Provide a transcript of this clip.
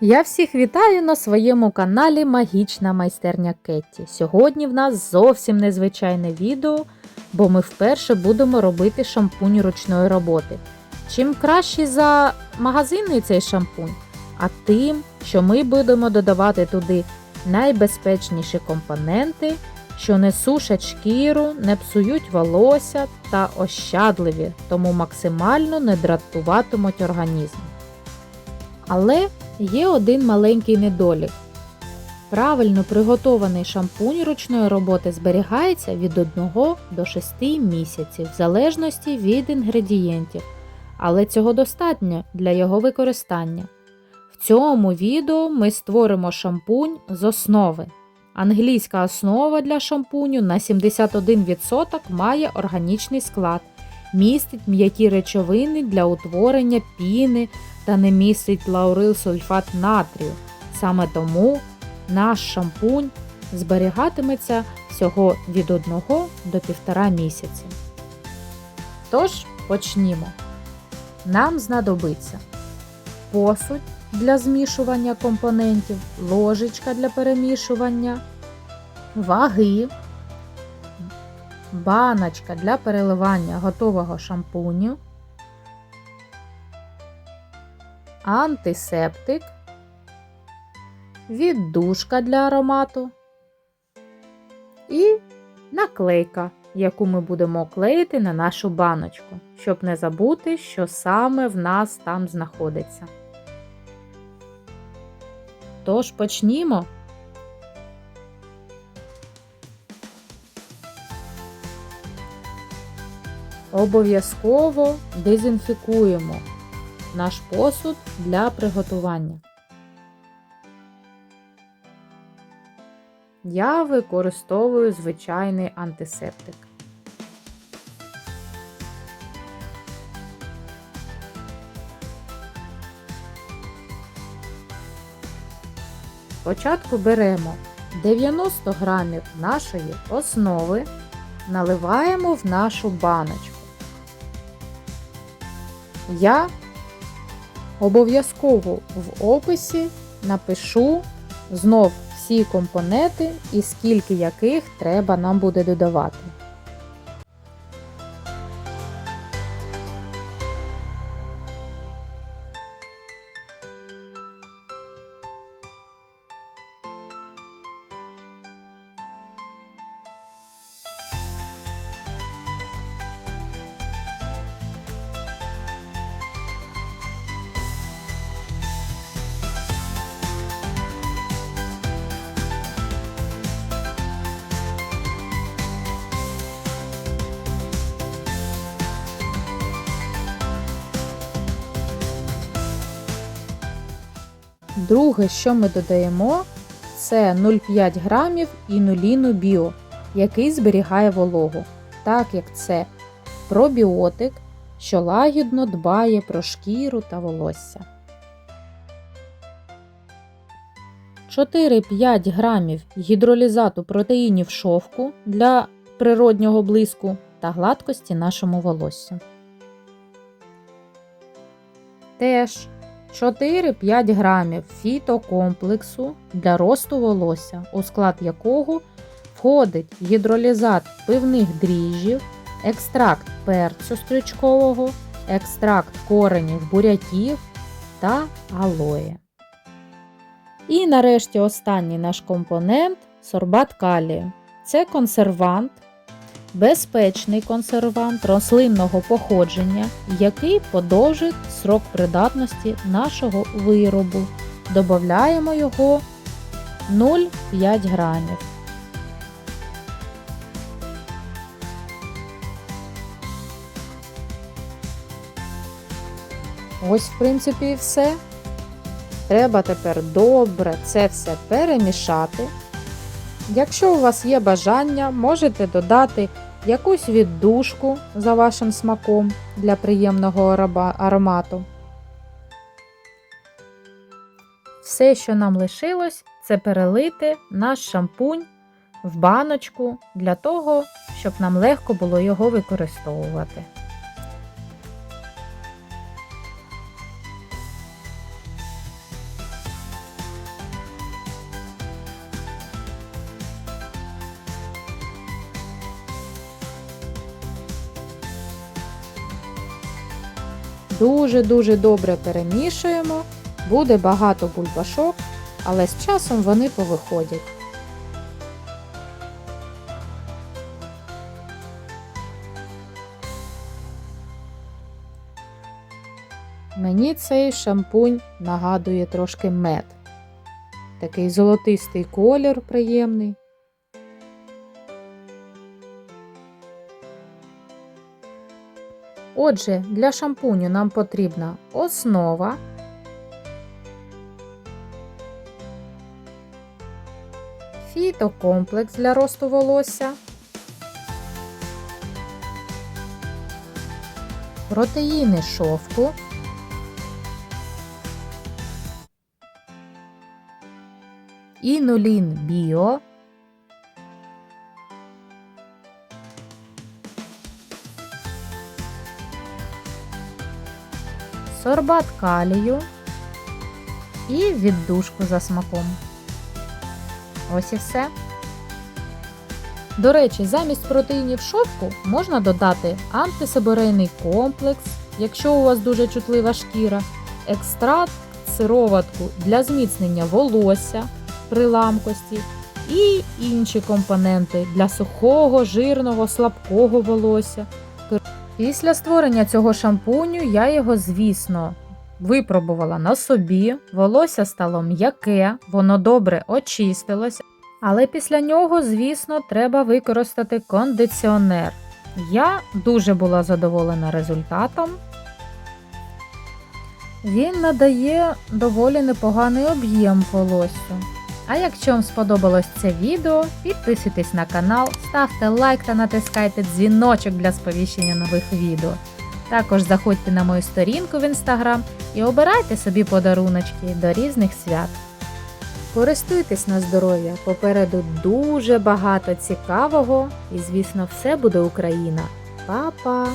Я всіх вітаю на своєму каналі Магічна майстерня Кетті. Сьогодні в нас зовсім незвичайне відео, бо ми вперше будемо робити шампунь ручної роботи. Чим кращий за магазинний цей шампунь, а тим, що ми будемо додавати туди найбезпечніші компоненти, що не сушать шкіру, не псують волосся та ощадливі, тому максимально не дратуватимуть організм. Але Є один маленький недолік. Правильно приготований шампунь ручної роботи зберігається від 1 до 6 місяців в залежності від інгредієнтів, але цього достатньо для його використання. В цьому відео ми створимо шампунь з основи. Англійська основа для шампуню на 71% має органічний склад, містить м'які речовини для утворення піни та не містить лаурилсульфат натрію. Саме тому наш шампунь зберігатиметься всього від 1 до 1,5 місяці. Тож почнімо. Нам знадобиться посудь для змішування компонентів, ложечка для перемішування, ваги, баночка для переливання готового шампуню. антисептик, віддушка для аромату і наклейка, яку ми будемо клеїти на нашу баночку, щоб не забути, що саме в нас там знаходиться. Тож почнімо. Обов'язково дезінфікуємо наш посуд для приготування. Я використовую звичайний антисептик. Спочатку беремо 90 грамів нашої основи, наливаємо в нашу баночку. Я Обов'язково в описі напишу знов всі компоненти і скільки яких треба нам буде додавати. Друге, що ми додаємо, це 0,5 грамів інуліну біо, який зберігає вологу, так як це пробіотик, що лагідно дбає про шкіру та волосся. 4-5 грамів гідролізату протеїнів шовку для природнього блиску та гладкості нашому волосю. Теж 4-5 грамів фітокомплексу для росту волосся, у склад якого входить гідролізат пивних дріжджів, екстракт перцю стрючкового, екстракт коренів буряків та алоє. І нарешті останній наш компонент сорбат калію. Це консервант, безпечний консервант рослинного походження, який подовжить срок придатності нашого виробу. Додаємо його 0,5 грамів. Ось, в принципі, і все. Треба тепер добре це все перемішати. Якщо у вас є бажання, можете додати якусь віддушку за вашим смаком для приємного аромату. Все, що нам лишилось, це перелити наш шампунь в баночку для того, щоб нам легко було його використовувати. Дуже-дуже добре перемішуємо. Буде багато бульбашок, але з часом вони повиходять. Мені цей шампунь нагадує трошки мед. Такий золотистий колір приємний. Отже, для шампуню нам потрібна основа, фітокомплекс для росту волосся, протеїни шовку, інулін біо, сорбат калію і віддушку за смаком. Ось і все. До речі, замість протеїнів шовку можна додати антисеборейний комплекс, якщо у вас дуже чутлива шкіра, екстракт, сироватку для зміцнення волосся при ламкості і інші компоненти для сухого, жирного, слабкого волосся. Після створення цього шампуню я його, звісно, випробувала на собі. Волосся стало м'яке, воно добре очистилося. Але після нього, звісно, треба використати кондиціонер. Я дуже була задоволена результатом. Він надає доволі непоганий об'єм волоссю. А якщо вам сподобалось це відео, підписуйтесь на канал, ставте лайк та натискайте дзвіночок для сповіщення нових відео. Також заходьте на мою сторінку в інстаграм і обирайте собі подаруночки до різних свят. Користуйтесь на здоров'я, попереду дуже багато цікавого і, звісно, все буде Україна. Па-па!